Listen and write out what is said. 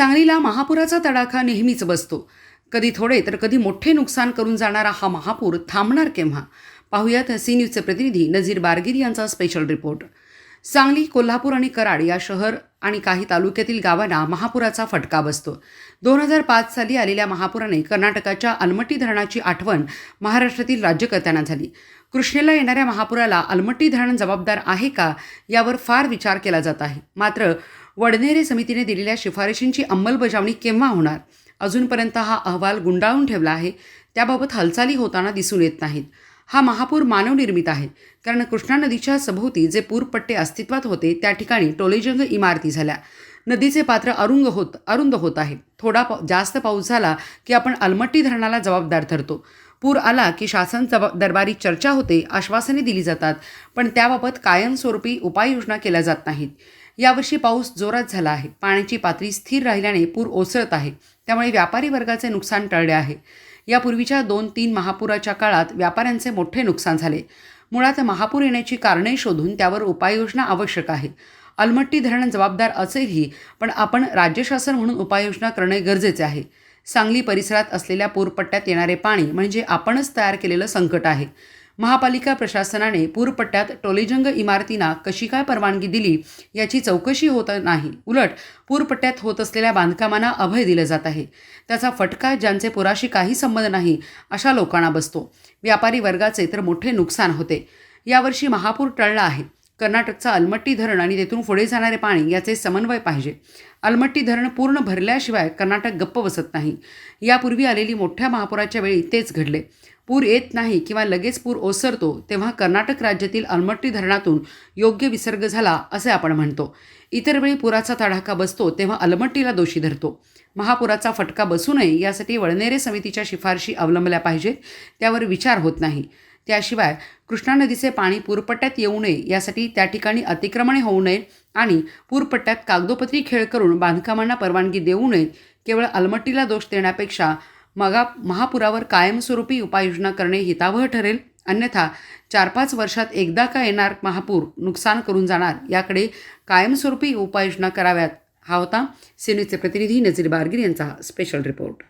सांगलीला महापुराचा तडाखा नेहमीच बसतो. कधी थोडे तर कधी मोठे नुकसान करून जाणारा हा महापूर थांबणार केव्हा? पाहुयात सी न्यूजचे प्रतिनिधी नझीर बारगिर यांचा स्पेशल रिपोर्ट सांगली कोल्हापूर आणि कराड या शहर आणि काही तालुक्यातील गावांना महापुराचा फटका बसतो. दोन हजार पाच साली आलेल्या महापुराने कर्नाटकाच्या अलमट्टी धरणाची आठवण महाराष्ट्रातील राज्यकर्त्यांना झाली. कृष्णेला येणाऱ्या महापुराला अलमट्टी धरण जबाबदार आहे का? यावर फार विचार केला जात आहे. मात्र वडनेरे समितीने दिलेल्या शिफारशींची अंमलबजावणी केव्हा होणार? अजूनपर्यंत हा अहवाल गुंडाळून ठेवला आहे. त्याबाबत हालचाली होताना दिसून येत नाहीत. हा महापूर मानवनिर्मित आहे. कारण कृष्णा नदीच्या सभोवती जे पूरपट्टे अस्तित्वात होते त्या ठिकाणी टोलेजंग इमारती झाल्या. नदीचे पात्र अरुंग होत अरुंद होत आहे. थोडा पा जास्त पाऊस झाला की आपण अलमट्टी धरणाला जबाबदार ठरतो पूर आला की शासन जबा दरबारी चर्चा होते आश्वासने दिली जातात. पण त्याबाबत कायमस्वरूपी उपाययोजना केल्या जात नाहीत. यावर्षी पाऊस जोरात झाला आहे. पाण्याची पातळी स्थिर राहिल्याने पूर ओसरत आहे. त्यामुळे व्यापारी वर्गाचे नुकसान टळले आहे. यापूर्वीच्या दोन तीन महापुराच्या काळात व्यापाऱ्यांचे मोठे नुकसान झाले. मुळात महापूर येण्याची कारणे शोधून त्यावर उपाययोजना आवश्यक आहे. अलमट्टी धरण जबाबदार असेलही पण आपण राज्य शासन म्हणून उपाययोजना करणे गरजेचे आहे. सांगली परिसरात असलेल्या पूरपट्ट्यात येणारे पाणी म्हणजे आपणच तयार केलेलं संकट आहे. महापालिका प्रशासनाने पूरपट्ट्यात टोलेजंग इमारतींना कशी काय परवानगी दिली याची चौकशी होत नाही. उलट पूरपट्ट्यात होत असलेल्या बांधकामांना अभय दिलं जात आहे. त्याचा फटका ज्यांचे पुराशी काही संबंध नाही अशा लोकांना बसतो. व्यापारी वर्गाचे तर मोठे नुकसान होते. यावर्षी महापूर टळला आहे. कर्नाटकचा अलमट्टी धरण आणि तेथून पुढे जाणारे पाणी याचे समन्वय पाहिजे. अलमट्टी धरण पूर्ण भरल्याशिवाय कर्नाटक गप्प बसत नाही. यापूर्वी आलेली मोठ्या महापुराच्या वेळी तेच घडले. पूर येत नाही किंवा लगेच पूर ओसरतो तेव्हा कर्नाटक राज्यातील अलमट्टी धरणातून योग्य विसर्ग झाला असे आपण म्हणतो. इतर वेळी पुराचा तडाखा बसतो तेव्हा अलमट्टीला दोषी धरतो. महापुराचा फटका बसू नये यासाठी वळनेरे समितीच्या शिफारशी अवलंबल्या पाहिजेत त्यावर विचार होत नाही. त्याशिवाय कृष्णा नदीचे पाणी पूरपट्ट्यात येऊ नये यासाठी त्या ठिकाणी अतिक्रमणे होऊ नये आणि पूरपट्ट्यात कागदोपत्री खेळ करून बांधकामांना परवानगी देऊ नये. केवळ अलमट्टीला दोष देण्यापेक्षा मगा महापुरावर कायमस्वरूपी उपाययोजना करणे हितावह ठरेल. अन्यथा चार पाच वर्षात एकदा का येणार महापूर नुकसान करून जाणार याकडे कायमस्वरूपी उपाययोजना कराव्यात. हा होता सेनेचे प्रतिनिधी नजीर बारगीर यांचा स्पेशल रिपोर्ट